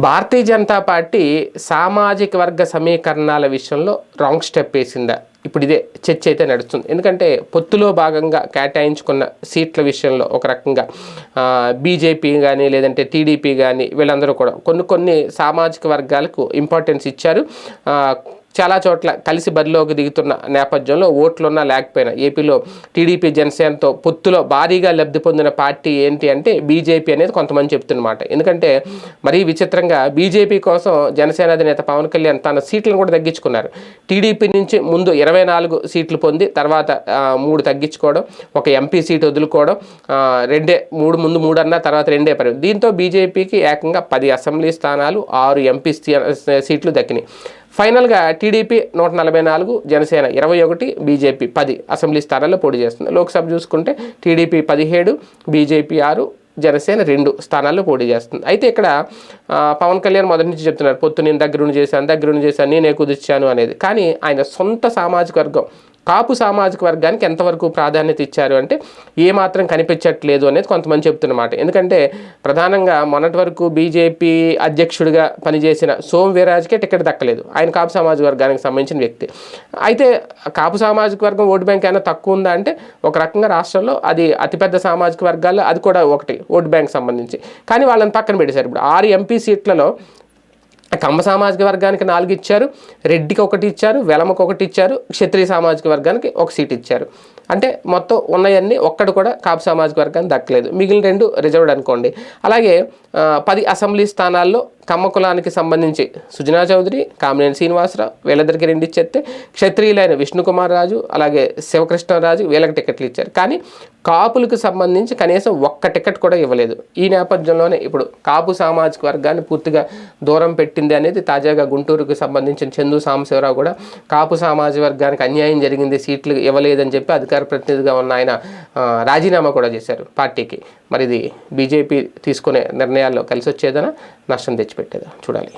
Bharatiya Janata party సామాజిక వర్గ సమీకరణాల విషయంలో రాంగ్ స్టెప్ వేసిందా. ఇప్పుడు ఇదే చర్చ అయితే నడుస్తుంది. ఎందుకంటే పొత్తులో భాగంగా కేటాయించుకున్న సీట్ల విషయంలో ఒక రకంగా బీజేపీ కానీ లేదంటే టీడీపీ కానీ వీళ్ళందరూ కూడా కొన్ని కొన్ని సామాజిక వర్గాలకు ఇంపార్టెన్స్ ఇచ్చారు. చాలా చోట్ల కలిసి బరిలోకి దిగుతున్న నేపథ్యంలో ఓట్లున్నా లేకపోయినా ఏపీలో టీడీపీ జనసేనతో పొత్తులో భారీగా లబ్ధి పొందిన పార్టీ ఏంటి అంటే బీజేపీ అనేది కొంతమంది చెప్తున్నమాట. ఎందుకంటే మరీ విచిత్రంగా బీజేపీ కోసం జనసేన అధినేత పవన్ కళ్యాణ్ తన సీట్లను కూడా తగ్గించుకున్నారు. టీడీపీ నుంచి ముందు ఇరవై నాలుగు సీట్లు పొంది తర్వాత మూడు తగ్గించుకోవడం ఒక ఎంపీ సీట్ వదులుకోవడం రెండే మూడు ముందు మూడు అన్న తర్వాత రెండే పరి దీంతో బీజేపీకి ఏకంగా పది అసెంబ్లీ స్థానాలు ఆరు ఎంపీ సీట్లు దక్కినాయి. ఫైనల్గా టీడీపీ నూట నలభై నాలుగు జనసేన ఇరవై ఒకటి బీజేపీ పది అసెంబ్లీ స్థానాల్లో పోటీ చేస్తుంది. లోక్సభ చూసుకుంటే టీడీపీ పదిహేడు బీజేపీ ఆరు జనసేన రెండు స్థానాల్లో పోటీ చేస్తుంది. అయితే ఇక్కడ పవన్ కళ్యాణ్ మొదటి నుంచి చెప్తున్నారు పొత్తు నేను దగ్గరుండి చేశాను దగ్గరుండి చేశాను నేనే కుదిర్చాను అనేది. కానీ ఆయన సొంత సామాజిక వర్గం కాపు సామాజిక వర్గానికి ఎంతవరకు ప్రాధాన్యత ఇచ్చారు అంటే ఏమాత్రం కనిపించట్లేదు అనేది కొంతమంది చెప్తున్నమాట. ఎందుకంటే ప్రధానంగా మొన్నటి వరకు బీజేపీ అధ్యక్షుడిగా పనిచేసిన సోమ్ వీరాజ్కే టికెట్ దక్కలేదు. ఆయన కాపు సామాజిక వర్గానికి సంబంధించిన వ్యక్తి. అయితే కాపు సామాజిక వర్గం ఓటు బ్యాంక్ ఏమైనా తక్కువ ఉందా అంటే ఒక రకంగా రాష్ట్రంలో అది అతిపెద్ద సామాజిక వర్గాల్లో అది కూడా ఒకటి ఓటు బ్యాంక్ సంబంధించి. కానీ వాళ్ళని పక్కన పెట్టేశారు. ఇప్పుడు ఆరు ఎంపీ సీట్లలో కమ్మ సామాజిక వర్గానికి నాలుగు ఇచ్చారు రెడ్డికి ఒకటి ఇచ్చారు వెలమకు ఒకటి ఇచ్చారు క్షత్రియ సామాజిక వర్గానికి ఒక సీట్ ఇచ్చారు. అంటే మొత్తం ఉన్నాయన్నీ ఒక్కడు కూడా కాపు సామాజిక వర్గానికి దక్కలేదు. మిగిలిన రెండు రిజర్వ్డ్ అనుకోండి. అలాగే పది అసెంబ్లీ స్థానాల్లో కమ్మ కులానికి సంబంధించి సుజనా చౌదరి కామినేని శ్రీనివాసరావు వీళ్ళిద్దరికి రెండు ఇచ్చేస్తే క్షత్రియులైన విష్ణుకుమార్ రాజు అలాగే శివకృష్ణరాజు వీళ్ళకి టికెట్లు ఇచ్చారు. కానీ కాపులకు సంబంధించి కనీసం ఒక్క టికెట్ కూడా ఇవ్వలేదు. ఈ నేపథ్యంలోనే ఇప్పుడు కాపు సామాజిక వర్గాన్ని పూర్తిగా దూరం పెట్టింది అనేది తాజాగా గుంటూరుకు సంబంధించిన చందు సాంబశివరావు కూడా కాపు సామాజిక వర్గానికి అన్యాయం జరిగింది సీట్లు ఇవ్వలేదని చెప్పి అధికార ప్రతినిధిగా ఉన్న ఆయన రాజీనామా కూడా చేశారు పార్టీకి. మరి ఇది బీజేపీ తీసుకునే నిర్ణయాల్లో కలిసి వచ్చేదనా నష్టం తెచ్చిపెట్టేదా? చూడాలి.